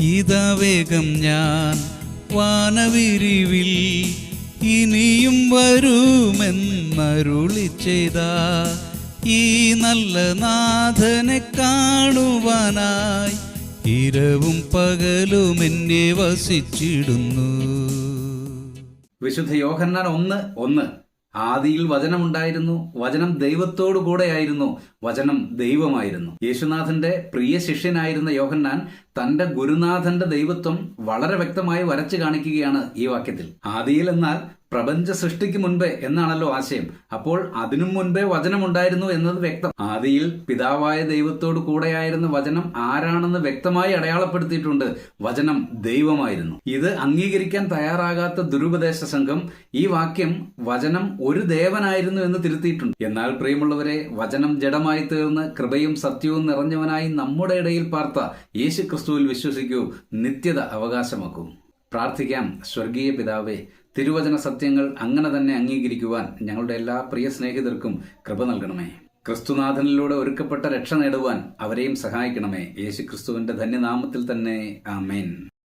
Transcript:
ഇതാ വേഗം ഞാൻ വാനവിരിവിൽ ഇനിയും വരുമെന്നരുളി ചെയ്ത ഈ നല്ല നാഥനെ കാണുവാനായി ഇരവും പകലും എന്നെ വസിച്ചിടുന്നു. വിശുദ്ധ യോഹന്നാൻ ഒന്ന് ഒന്ന്. ആദിയിൽ വചനമുണ്ടായിരുന്നു വചനം ദൈവത്തോടു കൂടെയായിരുന്നു വചനം ദൈവമായിരുന്നു. യേശുനാഥന്റെ പ്രിയ ശിഷ്യനായിരുന്ന യോഹന്നാൻ തന്റെ ഗുരുനാഥന്റെ ദൈവത്വം വളരെ വ്യക്തമായി വരച്ചു കാണിക്കുകയാണ് ഈ വാക്യത്തിൽ. ആദിയിൽ എന്നാൽ പ്രപഞ്ച സൃഷ്ടിക്ക് മുൻപേ എന്നാണല്ലോ ആശയം. അപ്പോൾ അതിനും മുൻപേ വചനമുണ്ടായിരുന്നു എന്നത് വ്യക്തം. ആദിയിൽ പിതാവായ ദൈവത്തോടു കൂടെയായിരുന്ന വചനം ആരാണെന്ന് വ്യക്തമായി അടയാളപ്പെടുത്തിയിട്ടുണ്ട്. വചനം ദൈവമായിരുന്നു. ഇത് അംഗീകരിക്കാൻ തയ്യാറാകാത്ത ദുരുപദേശ സംഘം ഈ വാക്യം വചനം ഒരു ദേവനായിരുന്നു എന്ന് തിരുത്തിയിട്ടുണ്ട്. എന്നാൽ പ്രിയമുള്ളവരെ വചനം ജഡമായി തീർന്ന് കൃപയും സത്യവും നിറഞ്ഞവനായി നമ്മുടെ ഇടയിൽ പാർത്ത യേശു ക്രിസ്തുവിൽ വിശ്വസിക്കൂ നിത്യത അവകാശമാക്കൂ. പ്രാർത്ഥിക്കാം സ്വർഗീയ പിതാവെ തിരുവചന സത്യങ്ങൾ അങ്ങനെ തന്നെ അംഗീകരിക്കുവാൻ ഞങ്ങളുടെ എല്ലാ പ്രിയ സ്നേഹിതർക്കും കൃപ നൽകണമേ. ക്രിസ്തുനാഥനിലൂടെ ഒരുക്കപ്പെട്ട രക്ഷ നേടുവാൻ അവരെയും സഹായിക്കണമേ. യേശു ക്രിസ്തുവിന്റെ ധന്യനാമത്തിൽ തന്നെ ആമേൻ.